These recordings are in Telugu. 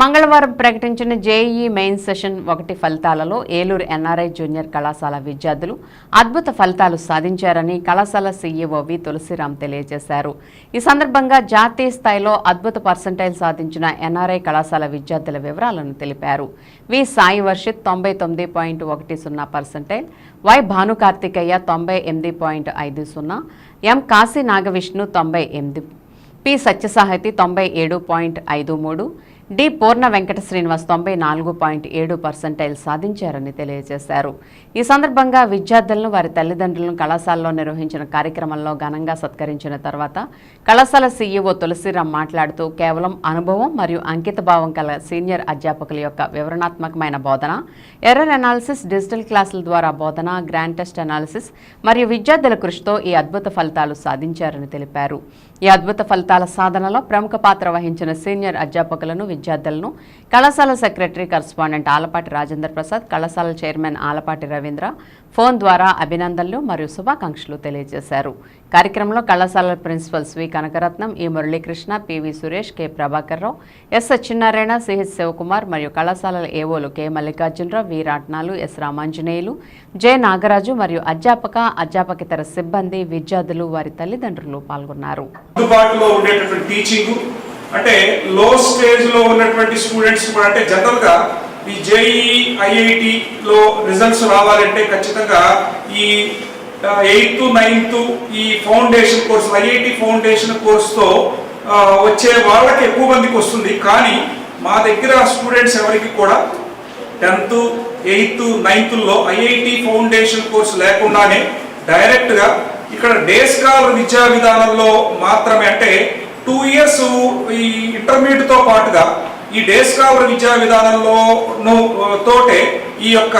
మంగళవారం ప్రకటించిన జేఈఈ మెయిన్ సెషన్ ఒకటి ఫలితాలలో ఏలూరు ఎన్ఆర్ఐ జూనియర్ కళాశాల విద్యార్థులు అద్భుత ఫలితాలు సాధించారని కళాశాల సీఈఓ వి తులసిరామ్ తెలియజేశారు. ఈ సందర్భంగా జాతీయ స్థాయిలో అద్భుత పర్సంటైల్ సాధించిన ఎన్ఆర్ఐ కళాశాల విద్యార్థుల వివరాలను తెలిపారు. వి సాయి వర్షిత్ తొంభై తొమ్మిది పాయింట్ ఒకటి సున్నా పర్సంటైల్ వై భానుకార్తికయ్య తొంభై ఎనిమిది పాయింట్ ఐదు సున్నా ఎం కాశీ నాగవిష్ణు తొంభై ఎనిమిది పి సత్యసాహితి తొంభై ఏడు పాయింట్ ఐదు మూడు డి పూర్ణ వెంకట శ్రీనివాస్ తొంభై నాలుగు పాయింట్ ఏడు పర్సెంటైల్ సాధించారని తెలియజేశారు. ఈ సందర్భంగా విద్యార్థులను వారి తల్లిదండ్రులను కళాశాలలో నిర్వహించిన కార్యక్రమంలో ఘనంగా సత్కరించిన తర్వాత కళాశాల సీఈఓ తులసిరామ్ మాట్లాడుతూ కేవలం అనుభవం మరియు అంకిత భావం కల సీనియర్ అధ్యాపకుల యొక్క వివరణాత్మకమైన బోధన ఎర్రర్ అనాలిసిస్ డిజిటల్ క్లాసుల ద్వారా బోధన గ్రాండ్ టెస్ట్ అనాలిసిస్ మరియు విద్యార్థుల కృషితో ఈ అద్భుత ఫలితాలు సాధించారని తెలిపారు. ఈ అద్భుత ఫలితాల సాధనలో ప్రముఖ పాత్ర వహించిన సీనియర్ అధ్యాపకులను విద్యార్థులను. కళాశాల సెక్రటరీ కరస్పాండెంట్ ఆలపాటి రాజేందర్ ప్రసాద్ కళాశాల చైర్మన్ ఆలపాటి రవీంద్ర ఫోన్ ద్వారా అభినందనలు మరియు శుభాకాంక్షలు తెలియజేశారు. కార్యక్రమంలో కళాశాల principals V Kanakaratnam E Muralikrishna PV Suresh K Prabhakar Rao S Satyanarayana CH Sivakumar మరియు కళాశాలల ఏవోలు K Mallikarjunarao V Ratnalu S Ramanjaneyulu J Nagaraju మరియు అధ్యాపక అధ్యాపకేతర సిబ్బంది విద్యార్థులు వారి తల్లిదండ్రులు పాల్గొన్నారు. అందుబాటులో ఉండేటటువంటి టీచింగ్ అంటే లో స్టేజ్లో ఉన్నటువంటి స్టూడెంట్స్ కూడా అంటే జనరల్గా ఈ జేఈ ఐఐటిలో రిజల్ట్స్ రావాలంటే ఖచ్చితంగా ఈ ఎయిత్ నైన్త్ ఈ ఫౌండేషన్ కోర్స్ ఐఐటి ఫౌండేషన్ కోర్స్తో వచ్చే వాళ్ళకి ఎక్కువ మందికి వస్తుంది. కానీ మా దగ్గర స్టూడెంట్స్ ఎవరికి కూడా టెన్త్ ఎయిత్ నైన్త్లో ఐఐటి ఫౌండేషన్ కోర్స్ లేకుండానే డైరెక్ట్గా ఇక్కడ డే స్కాలర్ విద్యా విధానంలో మాత్రమే అంటే టూ ఇయర్స్ ఈ ఇంటర్మీడియట్తో పాటుగా ఈ డేస్కావర్ విద్యా విధానంలో తోటే ఈ యొక్క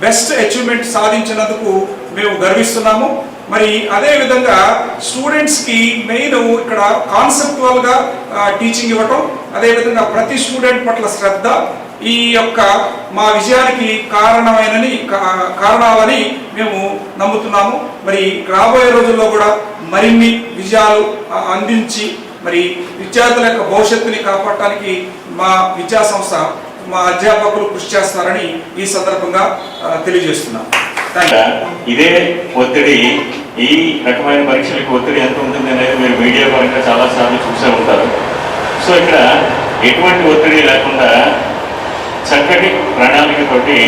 బెస్ట్ అచీవ్మెంట్ సాధించినందుకు మేము గర్విస్తున్నాము. మరి అదేవిధంగా స్టూడెంట్స్కి మెయిన్ ఇక్కడ కాన్సెప్టువల్గా టీచింగ్ ఇవ్వటం అదేవిధంగా ప్రతి స్టూడెంట్ పట్ల శ్రద్ధ ఈ యొక్క మా విజయానికి కారణమైనని కా- కారణాలని మేము నమ్ముతున్నాము. మరి రాబోయే రోజుల్లో కూడా మరిన్ని విజయాలు అందించి మరి విద్యార్థుల యొక్క భవిష్యత్తుని కాపాడటానికి మా విద్యా సంస్థ మా అధ్యాపకులు కృషి చేస్తారని ఈ సందర్భంగా తెలియజేస్తున్నాం. ఇదే ఒత్తిడి ఈ రకమైన పరీక్షలకు ఒత్తిడి ఎంత ఉంటుంది అనేది మీరు మీడియా పరంగా చాలాసార్లు చూసే ఉంటారు. సో ఇక్కడ ఎటువంటి ఒత్తిడి లేకుండా చక్కటి ప్రణాళికతోటి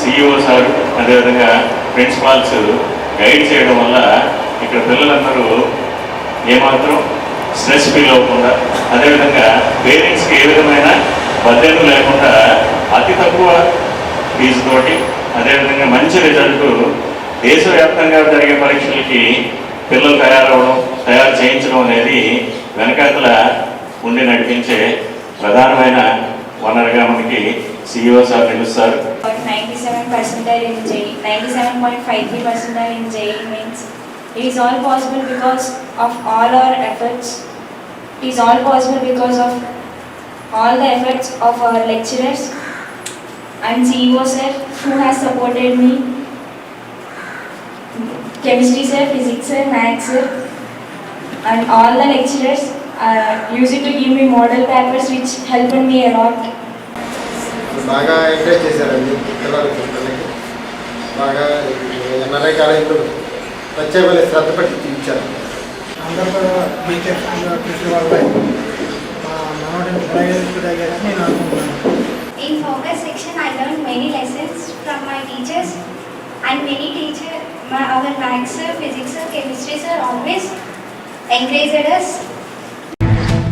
సిఇఓ సార్ అదేవిధంగా ప్రిన్సిపాల్స్ గైడ్ చేయడం వల్ల ఇక్కడ పిల్లలందరూ ఏమాత్రం స్ట్రెస్ ఫీల్ అవ్వకుండా అదేవిధంగా పేరెంట్స్కి ఏ విధమైన బద్దెలు లేకుండా అతి తక్కువ ఫీజుతోటి అదేవిధంగా మంచి రిజల్ట్ దేశవ్యాప్తంగా జరిగే పరీక్షలకి పిల్లలు తయారవడం తయారు చేయించడం అనేది వెనకాతల ఉండి నడిపించే ప్రధానమైన వనరుగా మనకి సిఇఓ సార్ నిలుస్తారు. Got 97 percentile in JEE, 97.53 percentile in JEE means it is all possible because of all our efforts. It is all possible because of all the efforts of our lecturers and CEO sir who has supported me. Chemistry sir, physics sir, maths sir and all the lecturers uh, used to give me model papers which helped me a lot. బాగా ఎంకరేజ్ చేశారండి పిల్లలకి పిల్లలకి బాగా ఎన్ఆర్ఐ కాలేజీలో ప్రత్యేకమైన శ్రద్ధ పెట్టి ఇచ్చారు అందరూ కూడా బీటెక్ కృషి వల్ల మా మనోడిని ప్రయోగించగలిగారని నేను అనుకుంటున్నాను In focus section, I learned many lessons from my teachers and many teachers, my, our maths sir, physics sir, chemistry sir always encouraged us